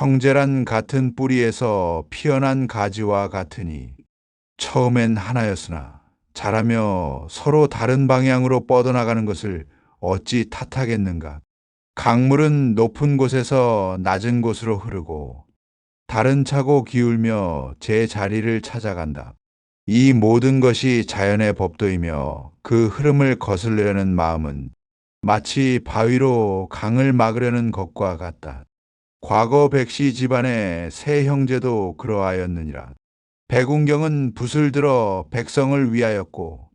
형제란 같은 뿌리에서 피어난 가지와 같으니 처음엔 하나였으나 자라며 서로 다른 방향으로 뻗어나가는 것을 어찌 탓하겠는가. 강물은 높은 곳에서 낮은 곳으로 흐르고 다른 차고 기울며 제 자리를 찾아간다. 이 모든 것이 자연의 법도이며 그 흐름을 거슬려는 마음은 마치 바위로 강을 막으려는 것과 같다. 과거 백시 집안의 세 형제도 그러하였느니라. 백운경은 붓을 들어 백성을 위하였고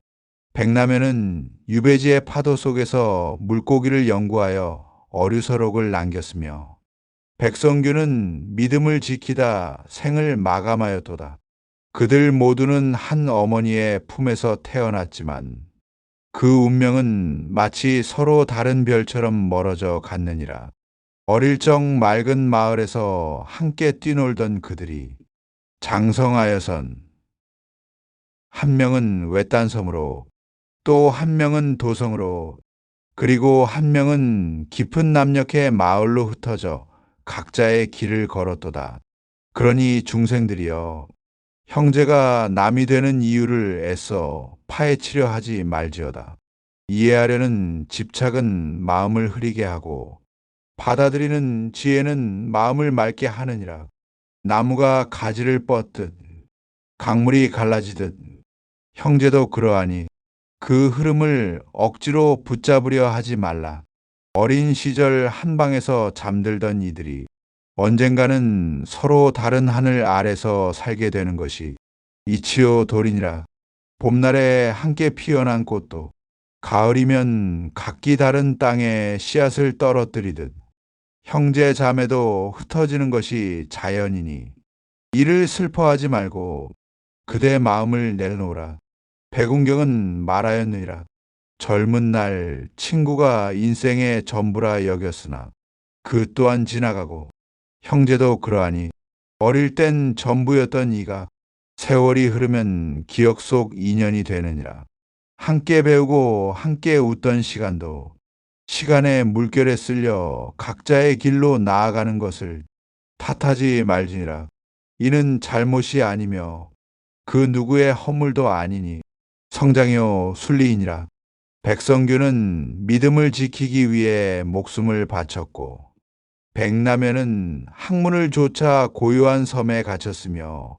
백남에는 유배지의 파도 속에서 물고기를 연구하여 어류서록을 남겼으며 백성규는 믿음을 지키다 생을 마감하였도다. 그들 모두는 한 어머니의 품에서 태어났지만 그 운명은 마치 서로 다른 별처럼 멀어져 갔느니라. 어릴 적 맑은 마을에서 함께 뛰놀던 그들이 장성하여선 한 명은 외딴 섬으로 또 한 명은 도성으로 그리고 한 명은 깊은 남녘의 마을로 흩어져 각자의 길을 걸었도다. 그러니 중생들이여 형제가 남이 되는 이유를 애써 파헤치려 하지 말지어다. 이해하려는 집착은 마음을 흐리게 하고 받아들이는 지혜는 마음을 맑게 하느니라. 나무가 가지를 뻗듯 강물이 갈라지듯 형제도 그러하니 그 흐름을 억지로 붙잡으려 하지 말라. 어린 시절 한 방에서 잠들던 이들이 언젠가는 서로 다른 하늘 아래서 살게 되는 것이 이치요 돌이니라. 봄날에 함께 피어난 꽃도 가을이면 각기 다른 땅에 씨앗을 떨어뜨리듯 형제 자매도 흩어지는 것이 자연이니 이를 슬퍼하지 말고 그대 마음을 내려놓으라. 백운경은 말하였느니라. 젊은 날 친구가 인생의 전부라 여겼으나 그 또한 지나가고 형제도 그러하니 어릴 땐 전부였던 이가 세월이 흐르면 기억 속 인연이 되느니라. 함께 배우고 함께 웃던 시간도 시간의 물결에 쓸려 각자의 길로 나아가는 것을 탓하지 말지니라. 이는 잘못이 아니며 그 누구의 허물도 아니니 성장이요 순리이니라. 백성규는 믿음을 지키기 위해 목숨을 바쳤고 백남에는 학문을 조차 고요한 섬에 갇혔으며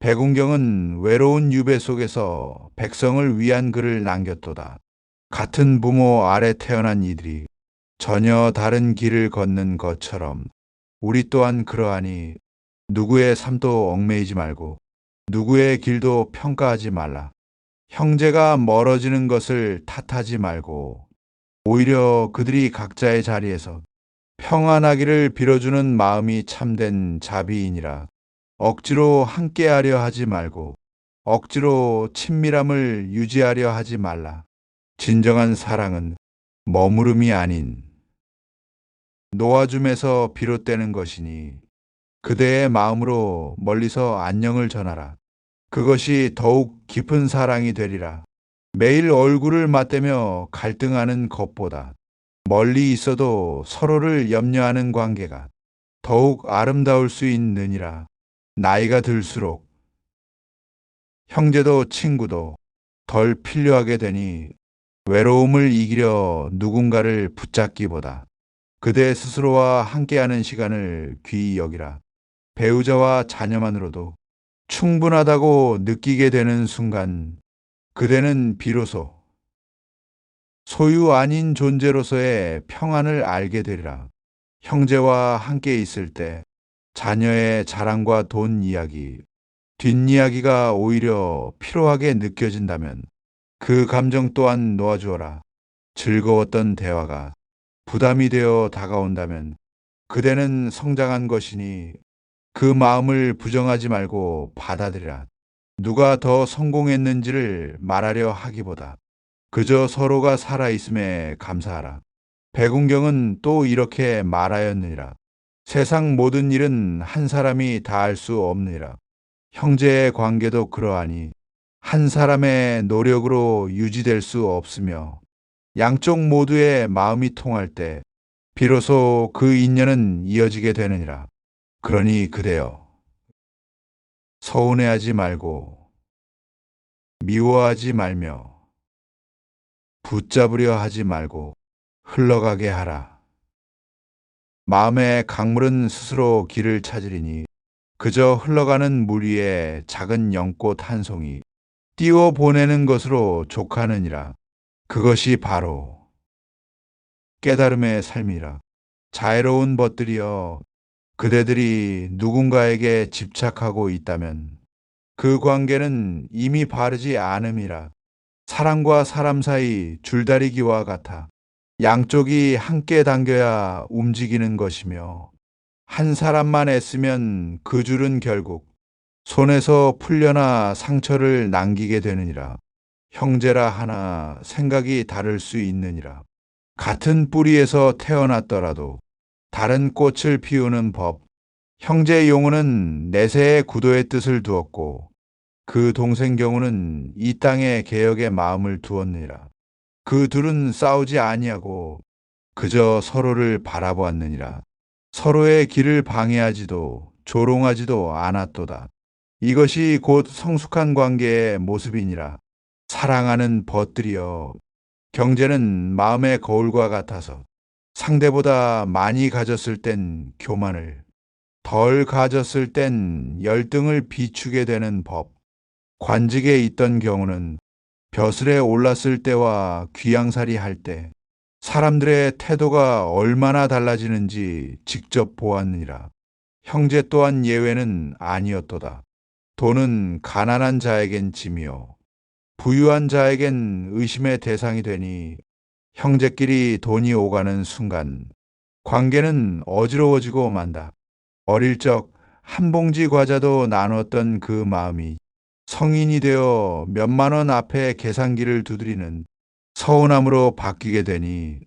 백운경은 외로운 유배 속에서 백성을 위한 글을 남겼도다. 같은 부모 아래 태어난 이들이 전혀 다른 길을 걷는 것처럼 우리 또한 그러하니 누구의 삶도 얽매이지 말고 누구의 길도 평가하지 말라. 형제가 멀어지는 것을 탓하지 말고 오히려 그들이 각자의 자리에서 평안하기를 빌어주는 마음이 참된 자비이니라. 억지로 함께하려 하지 말고 억지로 친밀함을 유지하려 하지 말라. 진정한 사랑은 머무름이 아닌 놓아줌에서 비롯되는 것이니 그대의 마음으로 멀리서 안녕을 전하라. 그것이 더욱 깊은 사랑이 되리라. 매일 얼굴을 맞대며 갈등하는 것보다 멀리 있어도 서로를 염려하는 관계가 더욱 아름다울 수 있느니라. 나이가 들수록 형제도 친구도 덜 필요하게 되니 외로움을 이기려 누군가를 붙잡기보다 그대 스스로와 함께하는 시간을 귀히 여기라. 배우자와 자녀만으로도 충분하다고 느끼게 되는 순간 그대는 비로소 소유 아닌 존재로서의 평안을 알게 되리라. 형제와 함께 있을 때 자녀의 자랑과 돈 이야기, 뒷이야기가 오히려 피로하게 느껴진다면 그 감정 또한 놓아주어라. 즐거웠던 대화가 부담이 되어 다가온다면 그대는 성장한 것이니 그 마음을 부정하지 말고 받아들이라. 누가 더 성공했는지를 말하려 하기보다 그저 서로가 살아있음에 감사하라. 백운경은 또 이렇게 말하였느니라. 세상 모든 일은 한 사람이 다 할 수 없느니라. 형제의 관계도 그러하니 한 사람의 노력으로 유지될 수 없으며 양쪽 모두의 마음이 통할 때 비로소 그 인연은 이어지게 되느니라. 그러니 그대여 서운해하지 말고 미워하지 말며 붙잡으려 하지 말고 흘러가게 하라. 마음의 강물은 스스로 길을 찾으리니 그저 흘러가는 물 위에 작은 연꽃 한 송이 띄워 보내는 것으로 족하느니라. 그것이 바로 깨달음의 삶이라. 자애로운 벗들이여 그대들이 누군가에게 집착하고 있다면 그 관계는 이미 바르지 않음이라. 사람과 사람 사이 줄다리기와 같아 양쪽이 함께 당겨야 움직이는 것이며 한 사람만 애쓰면 그 줄은 결국 손에서 풀려나 상처를 남기게 되느니라. 형제라 하나 생각이 다를 수 있느니라. 같은 뿌리에서 태어났더라도 다른 꽃을 피우는 법. 형제 용우는 내세의 구도의 뜻을 두었고 그 동생 경우는 이 땅의 개혁의 마음을 두었느니라. 그 둘은 싸우지 아니하고 그저 서로를 바라보았느니라. 서로의 길을 방해하지도 조롱하지도 않았도다. 이것이 곧 성숙한 관계의 모습이니라. 사랑하는 벗들이여 경제는 마음의 거울과 같아서 상대보다 많이 가졌을 땐 교만을 덜 가졌을 땐 열등을 비추게 되는 법. 관직에 있던 경우는 벼슬에 올랐을 때와 귀양살이 할 때 사람들의 태도가 얼마나 달라지는지 직접 보았느니라. 형제 또한 예외는 아니었도다. 돈은 가난한 자에겐 짐이요. 부유한 자에겐 의심의 대상이 되니 형제끼리 돈이 오가는 순간 관계는 어지러워지고 만다. 어릴 적 한 봉지 과자도 나눴던 그 마음이 성인이 되어 몇만 원 앞에 계산기를 두드리는 서운함으로 바뀌게 되니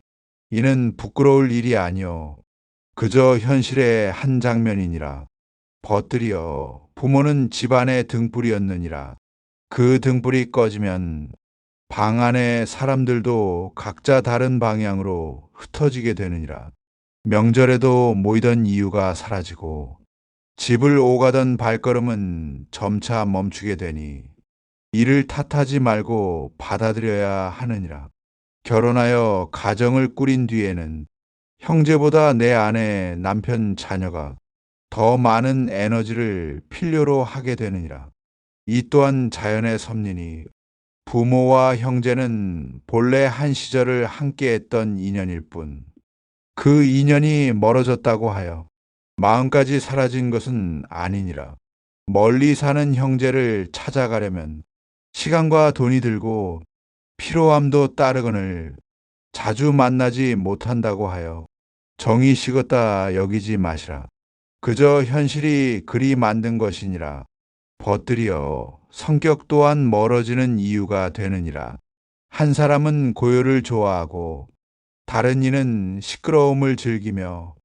이는 부끄러울 일이 아니요 그저 현실의 한 장면이니라. 벗들이여 부모는 집안의 등불이었느니라. 그 등불이 꺼지면 방 안의 사람들도 각자 다른 방향으로 흩어지게 되느니라. 명절에도 모이던 이유가 사라지고 집을 오가던 발걸음은 점차 멈추게 되니 이를 탓하지 말고 받아들여야 하느니라. 결혼하여 가정을 꾸린 뒤에는 형제보다 내 아내, 남편, 자녀가 더 많은 에너지를 필요로 하게 되느니라. 이 또한 자연의 섭리니 부모와 형제는 본래 한 시절을 함께했던 인연일 뿐 그 인연이 멀어졌다고 하여 마음까지 사라진 것은 아니니라. 멀리 사는 형제를 찾아가려면 시간과 돈이 들고 피로함도 따르거늘 자주 만나지 못한다고 하여 정이 식었다 여기지 마시라. 그저 현실이 그리 만든 것이니라. 벗들이여 성격 또한 멀어지는 이유가 되느니라. 한 사람은 고요를 좋아하고 다른 이는 시끄러움을 즐기며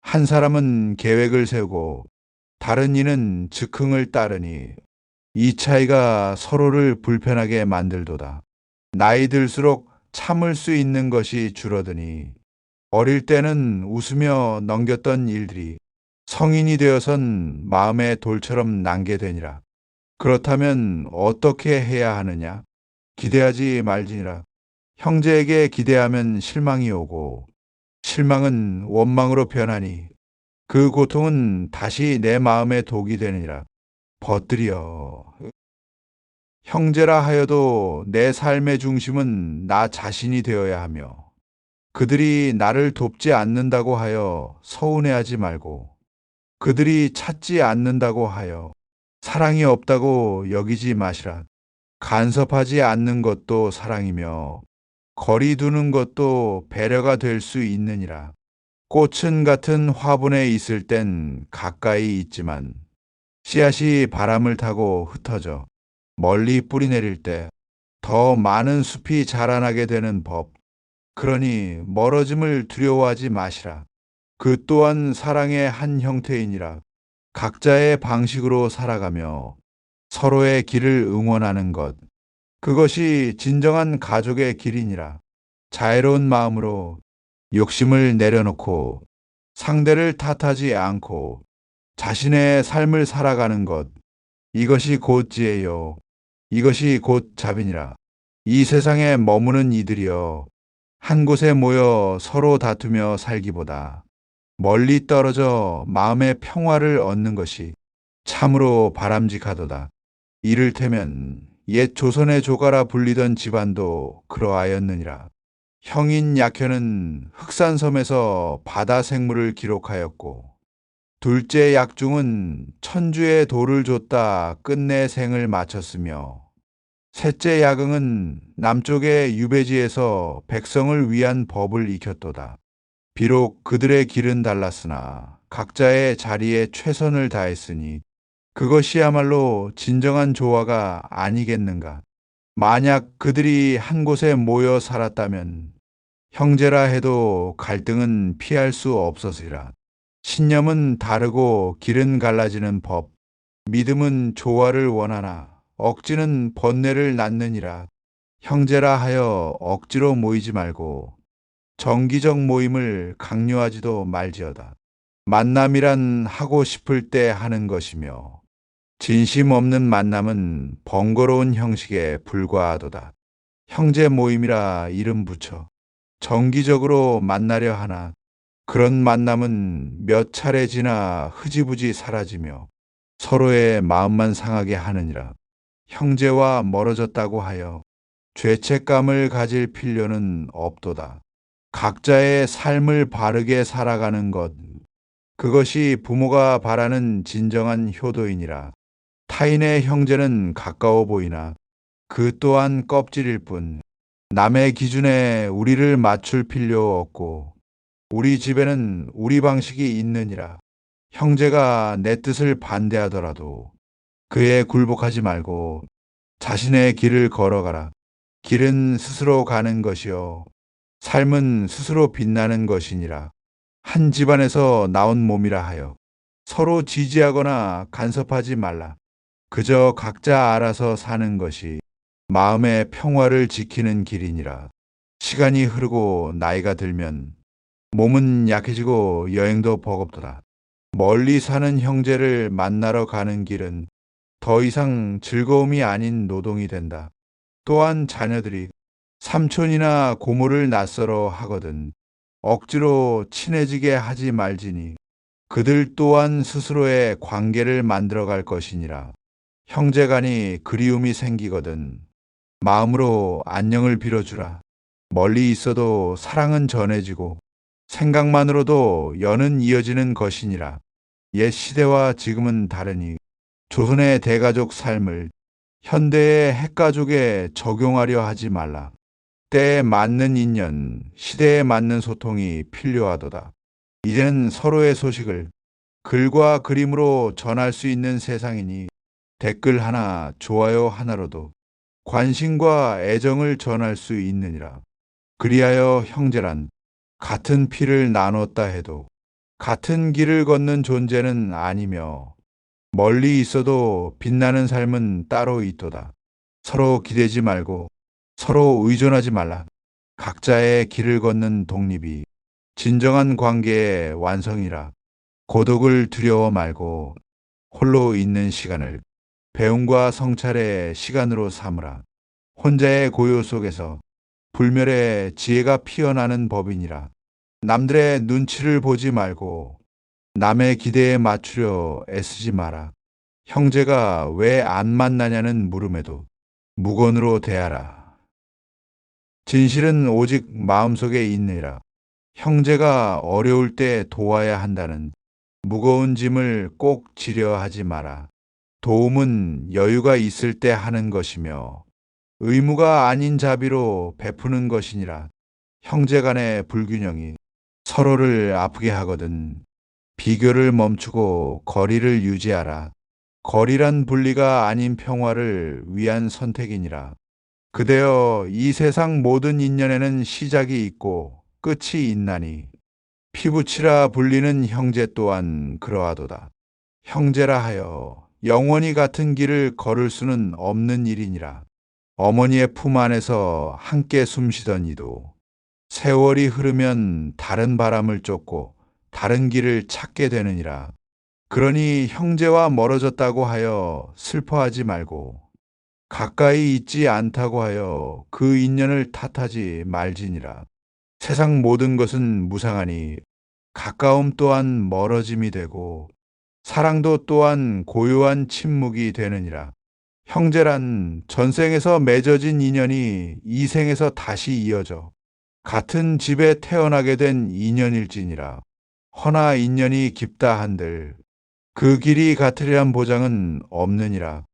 한 사람은 계획을 세우고 다른 이는 즉흥을 따르니 이 차이가 서로를 불편하게 만들도다. 나이 들수록 참을 수 있는 것이 줄어드니 어릴 때는 웃으며 넘겼던 일들이 성인이 되어선 마음의 돌처럼 남게 되니라. 그렇다면 어떻게 해야 하느냐? 기대하지 말지니라. 형제에게 기대하면 실망이 오고 실망은 원망으로 변하니 그 고통은 다시 내 마음에 독이 되느니라. 벗들이여. 형제라 하여도 내 삶의 중심은 나 자신이 되어야 하며 그들이 나를 돕지 않는다고 하여 서운해하지 말고 그들이 찾지 않는다고 하여 사랑이 없다고 여기지 마시라. 간섭하지 않는 것도 사랑이며 거리 두는 것도 배려가 될 수 있느니라. 꽃은 같은 화분에 있을 땐 가까이 있지만 씨앗이 바람을 타고 흩어져 멀리 뿌리 내릴 때 더 많은 숲이 자라나게 되는 법. 그러니 멀어짐을 두려워하지 마시라. 그 또한 사랑의 한 형태이니라. 각자의 방식으로 살아가며 서로의 길을 응원하는 것. 그것이 진정한 가족의 길이니라. 자애로운 마음으로 욕심을 내려놓고 상대를 탓하지 않고 자신의 삶을 살아가는 것, 이것이 곧 지혜요. 이것이 곧 자비니라. 이 세상에 머무는 이들이여 한 곳에 모여 서로 다투며 살기보다 멀리 떨어져 마음의 평화를 얻는 것이 참으로 바람직하도다. 이를테면 옛 조선의 조가라 불리던 집안도 그러하였느니라. 형인 약현은 흑산섬에서 바다 생물을 기록하였고 둘째 약중은 천주의 돌을 줬다 끝내 생을 마쳤으며 셋째 야경은 남쪽의 유배지에서 백성을 위한 법을 익혔도다. 비록 그들의 길은 달랐으나 각자의 자리에 최선을 다했으니 그것이야말로 진정한 조화가 아니겠는가. 만약 그들이 한 곳에 모여 살았다면 형제라 해도 갈등은 피할 수 없었으리라. 신념은 다르고 길은 갈라지는 법, 믿음은 조화를 원하나 억지는 번뇌를 낳느니라. 형제라 하여 억지로 모이지 말고 정기적 모임을 강요하지도 말지어다. 만남이란 하고 싶을 때 하는 것이며 진심 없는 만남은 번거로운 형식에 불과하도다. 형제 모임이라 이름 붙여 정기적으로 만나려 하나 그런 만남은 몇 차례 지나 흐지부지 사라지며 서로의 마음만 상하게 하느니라. 형제와 멀어졌다고 하여 죄책감을 가질 필요는 없도다. 각자의 삶을 바르게 살아가는 것, 그것이 부모가 바라는 진정한 효도이니라. 타인의 형제는 가까워 보이나 그 또한 껍질일 뿐 남의 기준에 우리를 맞출 필요 없고 우리 집에는 우리 방식이 있느니라. 형제가 내 뜻을 반대하더라도 그에 굴복하지 말고 자신의 길을 걸어가라. 길은 스스로 가는 것이요. 삶은 스스로 빛나는 것이니라. 한 집안에서 나온 몸이라 하여 서로 지지하거나 간섭하지 말라. 그저 각자 알아서 사는 것이 마음의 평화를 지키는 길이니라. 시간이 흐르고 나이가 들면 몸은 약해지고 여행도 버겁더라. 멀리 사는 형제를 만나러 가는 길은 더 이상 즐거움이 아닌 노동이 된다. 또한 자녀들이 삼촌이나 고모를 낯설어 하거든 억지로 친해지게 하지 말지니 그들 또한 스스로의 관계를 만들어 갈 것이니라. 형제간이 그리움이 생기거든 마음으로 안녕을 빌어주라. 멀리 있어도 사랑은 전해지고 생각만으로도 연은 이어지는 것이니라. 옛 시대와 지금은 다르니 조선의 대가족 삶을 현대의 핵가족에 적용하려 하지 말라. 때에 맞는 인연, 시대에 맞는 소통이 필요하도다. 이제는 서로의 소식을 글과 그림으로 전할 수 있는 세상이니 댓글 하나, 좋아요 하나로도 관심과 애정을 전할 수 있느니라. 그리하여 형제란 같은 피를 나눴다 해도 같은 길을 걷는 존재는 아니며 멀리 있어도 빛나는 삶은 따로 있도다. 서로 기대지 말고 서로 의존하지 말라. 각자의 길을 걷는 독립이 진정한 관계의 완성이라. 고독을 두려워 말고 홀로 있는 시간을 배움과 성찰의 시간으로 삼으라. 혼자의 고요 속에서 불멸의 지혜가 피어나는 법이니라. 남들의 눈치를 보지 말고 남의 기대에 맞추려 애쓰지 마라. 형제가 왜 안 만나냐는 물음에도 무건으로 대하라. 진실은 오직 마음속에 있느라. 형제가 어려울 때 도와야 한다는 무거운 짐을 꼭 지려 하지 마라. 도움은 여유가 있을 때 하는 것이며 의무가 아닌 자비로 베푸는 것이니라. 형제 간의 불균형이 서로를 아프게 하거든 비교를 멈추고 거리를 유지하라. 거리란 분리가 아닌 평화를 위한 선택이니라. 그대여 이 세상 모든 인연에는 시작이 있고 끝이 있나니 피부치라 불리는 형제 또한 그러하도다. 형제라 하여 영원히 같은 길을 걸을 수는 없는 일이니라. 어머니의 품 안에서 함께 숨쉬던 이도 세월이 흐르면 다른 바람을 쫓고 다른 길을 찾게 되느니라. 그러니 형제와 멀어졌다고 하여 슬퍼하지 말고 가까이 있지 않다고 하여 그 인연을 탓하지 말지니라. 세상 모든 것은 무상하니 가까움 또한 멀어짐이 되고 사랑도 또한 고요한 침묵이 되느니라. 형제란 전생에서 맺어진 인연이 이 생에서 다시 이어져 같은 집에 태어나게 된 인연일지니라. 허나 인연이 깊다 한들 그 길이 같으리란 보장은 없느니라.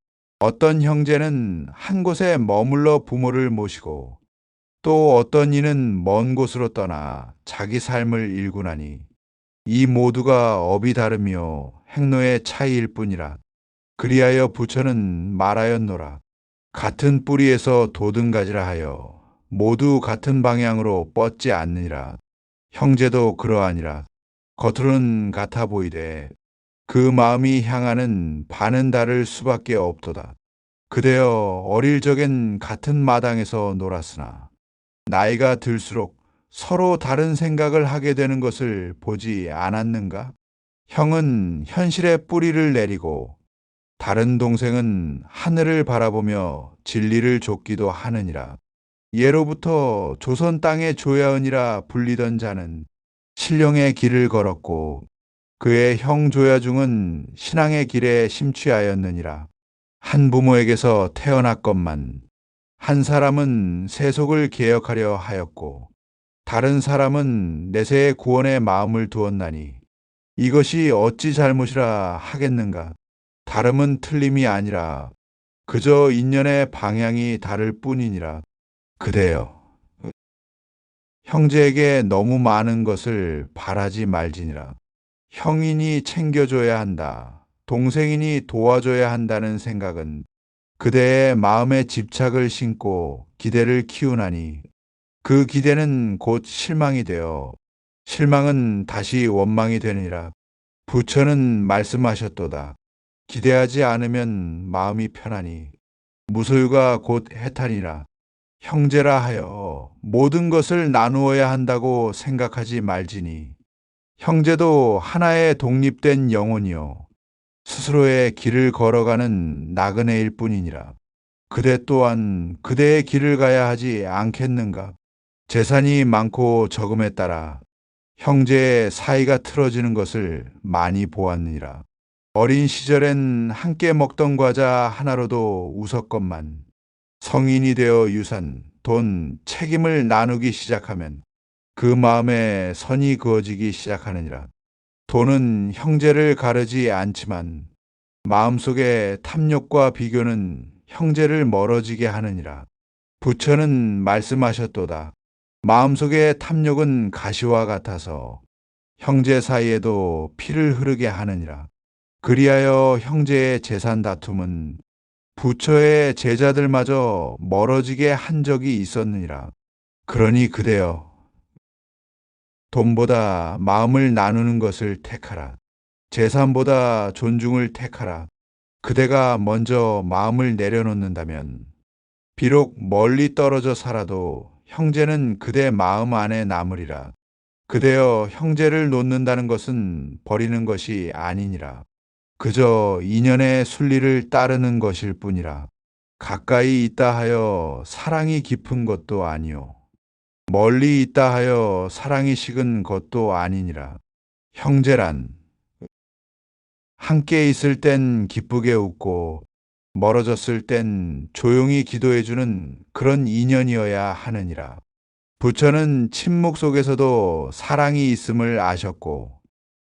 어떤 형제는 한 곳에 머물러 부모를 모시고 또 어떤 이는 먼 곳으로 떠나 자기 삶을 일구나니 이 모두가 업이 다르며 행로의 차이일 뿐이라. 그리하여 부처는 말하였노라. 같은 뿌리에서 도든가지라 하여 모두 같은 방향으로 뻗지 않느니라. 형제도 그러하니라. 겉으로는 같아 보이되 그 마음이 향하는 바는 다를 수밖에 없도다. 그대여 어릴 적엔 같은 마당에서 놀았으나 나이가 들수록 서로 다른 생각을 하게 되는 것을 보지 않았는가? 형은 현실의 뿌리를 내리고 다른 동생은 하늘을 바라보며 진리를 좇기도 하느니라. 예로부터 조선 땅의 조야은이라 불리던 자는 신령의 길을 걸었고 그의 형 조야중은 신앙의 길에 심취하였느니라. 한 부모에게서 태어났건만 한 사람은 세속을 개혁하려 하였고 다른 사람은 내세의 구원에 마음을 두었나니 이것이 어찌 잘못이라 하겠는가? 다름은 틀림이 아니라 그저 인연의 방향이 다를 뿐이니라. 그대여. 형제에게 너무 많은 것을 바라지 말지니라. 형인이 챙겨줘야 한다. 동생이니 도와줘야 한다는 생각은 그대의 마음에 집착을 심고 기대를 키우나니 그 기대는 곧 실망이 되어 실망은 다시 원망이 되니라. 부처는 말씀하셨도다. 기대하지 않으면 마음이 편하니 무소유가 곧 해탈이라. 형제라 하여 모든 것을 나누어야 한다고 생각하지 말지니 형제도 하나의 독립된 영혼이요 스스로의 길을 걸어가는 나그네일 뿐이니라. 그대 또한 그대의 길을 가야 하지 않겠는가? 재산이 많고 적음에 따라 형제의 사이가 틀어지는 것을 많이 보았느니라. 어린 시절엔 함께 먹던 과자 하나로도 웃었건만 성인이 되어 유산, 돈, 책임을 나누기 시작하면 그 마음에 선이 그어지기 시작하느니라. 돈은 형제를 가르지 않지만 마음속에 탐욕과 비교는 형제를 멀어지게 하느니라. 부처는 말씀하셨도다. 마음속의 탐욕은 가시와 같아서 형제 사이에도 피를 흐르게 하느니라. 그리하여 형제의 재산 다툼은 부처의 제자들마저 멀어지게 한 적이 있었느니라. 그러니 그대여 돈보다 마음을 나누는 것을 택하라. 재산보다 존중을 택하라. 그대가 먼저 마음을 내려놓는다면 비록 멀리 떨어져 살아도 형제는 그대 마음 안에 남으리라. 그대여 형제를 놓는다는 것은 버리는 것이 아니니라. 그저 인연의 순리를 따르는 것일 뿐이라. 가까이 있다 하여 사랑이 깊은 것도 아니요. 멀리 있다 하여 사랑이 식은 것도 아니니라. 형제란 함께 있을 땐 기쁘게 웃고 멀어졌을 땐 조용히 기도해주는 그런 인연이어야 하느니라. 부처는 침묵 속에서도 사랑이 있음을 아셨고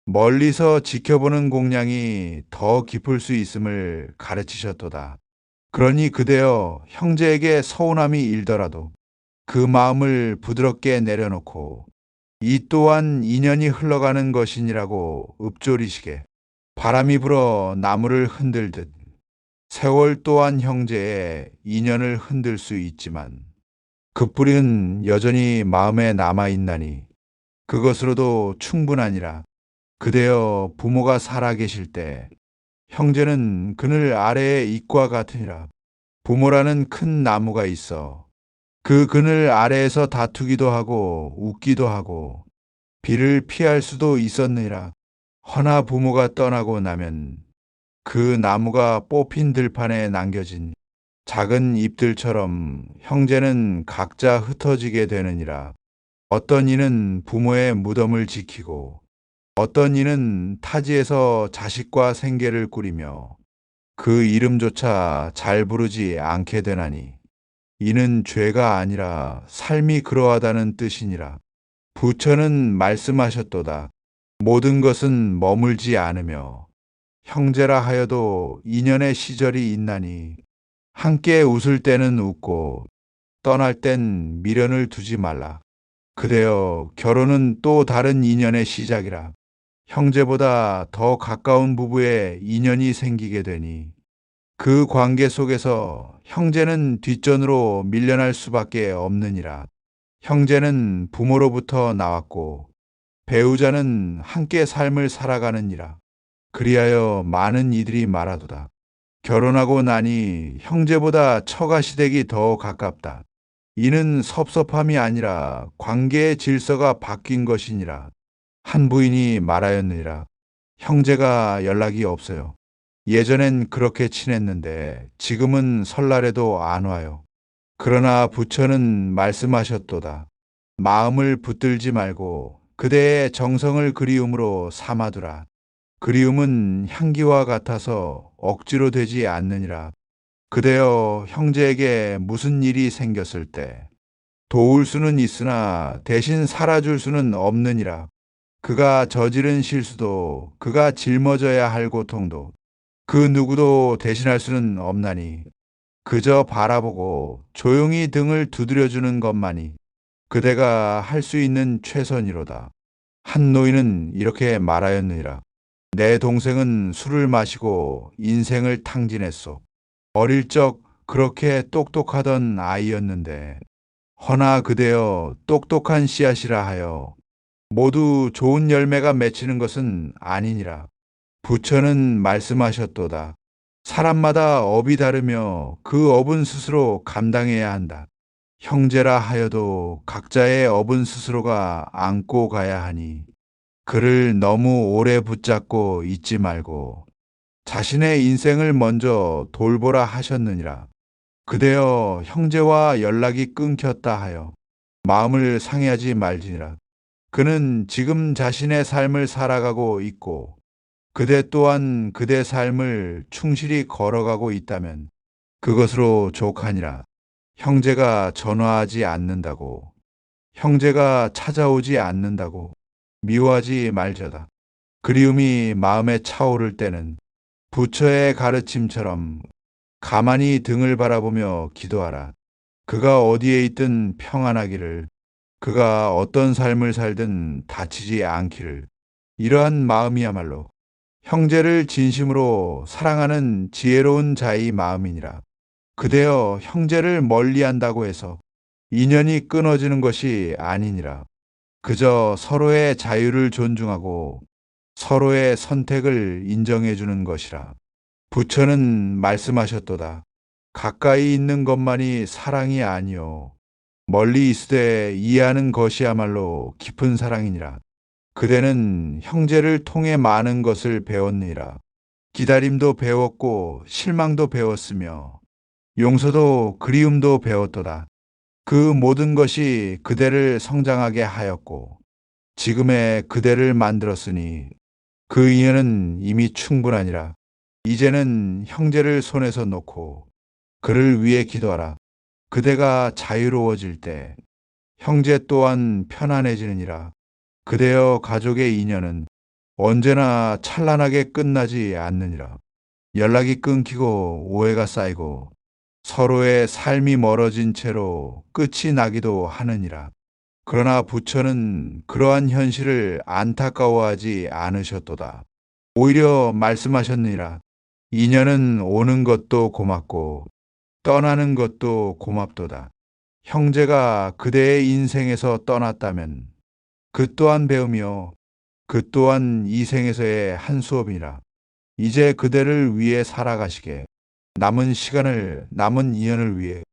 멀리서 지켜보는 공량이 더 깊을 수 있음을 가르치셨도다. 그러니 그대여 형제에게 서운함이 일더라도 그 마음을 부드럽게 내려놓고 이 또한 인연이 흘러가는 것이니라고 읊조리시게 바람이 불어 나무를 흔들듯 세월 또한 형제의 인연을 흔들 수 있지만 그 뿌리는 여전히 마음에 남아 있나니 그것으로도 충분하니라. 그대여 부모가 살아 계실 때 형제는 그늘 아래에 잎과 같으니라. 부모라는 큰 나무가 있어 그 그늘 아래에서 다투기도 하고 웃기도 하고 비를 피할 수도 있었느니라. 허나 부모가 떠나고 나면 그 나무가 뽑힌 들판에 남겨진 작은 잎들처럼 형제는 각자 흩어지게 되느니라. 어떤 이는 부모의 무덤을 지키고 어떤 이는 타지에서 자식과 생계를 꾸리며 그 이름조차 잘 부르지 않게 되나니 이는 죄가 아니라 삶이 그러하다는 뜻이니라. 부처는 말씀하셨도다. 모든 것은 머물지 않으며 형제라 하여도 인연의 시절이 있나니 함께 웃을 때는 웃고 떠날 땐 미련을 두지 말라. 그대여 결혼은 또 다른 인연의 시작이라. 형제보다 더 가까운 부부의 인연이 생기게 되니 그 관계 속에서 형제는 뒷전으로 밀려날 수밖에 없느니라. 형제는 부모로부터 나왔고 배우자는 함께 삶을 살아가느니라. 그리하여 많은 이들이 말하도다. 결혼하고 나니 형제보다 처가 시댁이 더 가깝다. 이는 섭섭함이 아니라 관계의 질서가 바뀐 것이니라. 한 부인이 말하였느니라. 형제가 연락이 없어요. 예전엔 그렇게 친했는데 지금은 설날에도 안 와요. 그러나 부처는 말씀하셨도다. 마음을 붙들지 말고 그대의 정성을 그리움으로 삼아두라. 그리움은 향기와 같아서 억지로 되지 않느니라. 그대여 형제에게 무슨 일이 생겼을 때 도울 수는 있으나 대신 살아줄 수는 없느니라. 그가 저지른 실수도 그가 짊어져야 할 고통도 그 누구도 대신할 수는 없나니 그저 바라보고 조용히 등을 두드려주는 것만이 그대가 할 수 있는 최선이로다. 한 노인은 이렇게 말하였느니라. 내 동생은 술을 마시고 인생을 탕진했소. 어릴 적 그렇게 똑똑하던 아이였는데 허나 그대여 똑똑한 씨앗이라 하여 모두 좋은 열매가 맺히는 것은 아니니라. 부처는 말씀하셨도다. 사람마다 업이 다르며 그 업은 스스로 감당해야 한다. 형제라 하여도 각자의 업은 스스로가 안고 가야 하니 그를 너무 오래 붙잡고 있지 말고 자신의 인생을 먼저 돌보라 하셨느니라. 그대여 형제와 연락이 끊겼다 하여 마음을 상해하지 말지니라. 그는 지금 자신의 삶을 살아가고 있고 그대 또한 그대 삶을 충실히 걸어가고 있다면 그것으로 족하니라. 형제가 전화하지 않는다고, 형제가 찾아오지 않는다고 미워하지 말자다. 그리움이 마음에 차오를 때는 부처의 가르침처럼 가만히 등을 바라보며 기도하라. 그가 어디에 있든 평안하기를, 그가 어떤 삶을 살든 다치지 않기를. 이러한 마음이야말로 형제를 진심으로 사랑하는 지혜로운 자의 마음이니라. 그대여 형제를 멀리한다고 해서 인연이 끊어지는 것이 아니니라. 그저 서로의 자유를 존중하고 서로의 선택을 인정해 주는 것이라. 부처는 말씀하셨도다. 가까이 있는 것만이 사랑이 아니요. 멀리 있으되 이해하는 것이야말로 깊은 사랑이니라. 그대는 형제를 통해 많은 것을 배웠느니라. 기다림도 배웠고 실망도 배웠으며 용서도 그리움도 배웠도다. 그 모든 것이 그대를 성장하게 하였고 지금의 그대를 만들었으니 그 인연은 이미 충분하니라. 이제는 형제를 손에서 놓고 그를 위해 기도하라. 그대가 자유로워질 때 형제 또한 편안해지느니라. 그대여 가족의 인연은 언제나 찬란하게 끝나지 않느니라. 연락이 끊기고 오해가 쌓이고 서로의 삶이 멀어진 채로 끝이 나기도 하느니라. 그러나 부처는 그러한 현실을 안타까워하지 않으셨도다. 오히려 말씀하셨느니라. 인연은 오는 것도 고맙고 떠나는 것도 고맙도다. 형제가 그대의 인생에서 떠났다면 그 또한 배우며 그 또한 이 생에서의 한 수업이라. 이제 그대를 위해 살아가시게 남은 시간을 남은 인연을 위해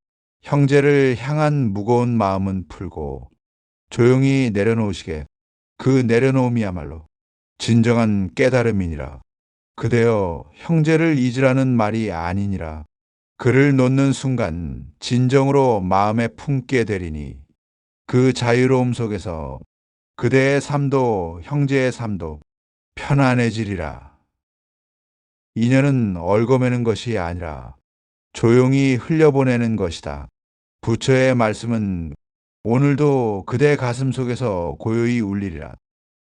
형제를 향한 무거운 마음은 풀고 조용히 내려놓으시게 그 내려놓음이야말로 진정한 깨달음이니라. 그대여 형제를 잊으라는 말이 아니니라. 그를 놓는 순간 진정으로 마음에 품게 되리니 그 자유로움 속에서 그대의 삶도 형제의 삶도 편안해지리라. 인연은 얽어매는 것이 아니라 조용히 흘려보내는 것이다. 부처의 말씀은 오늘도 그대 가슴 속에서 고요히 울리리라.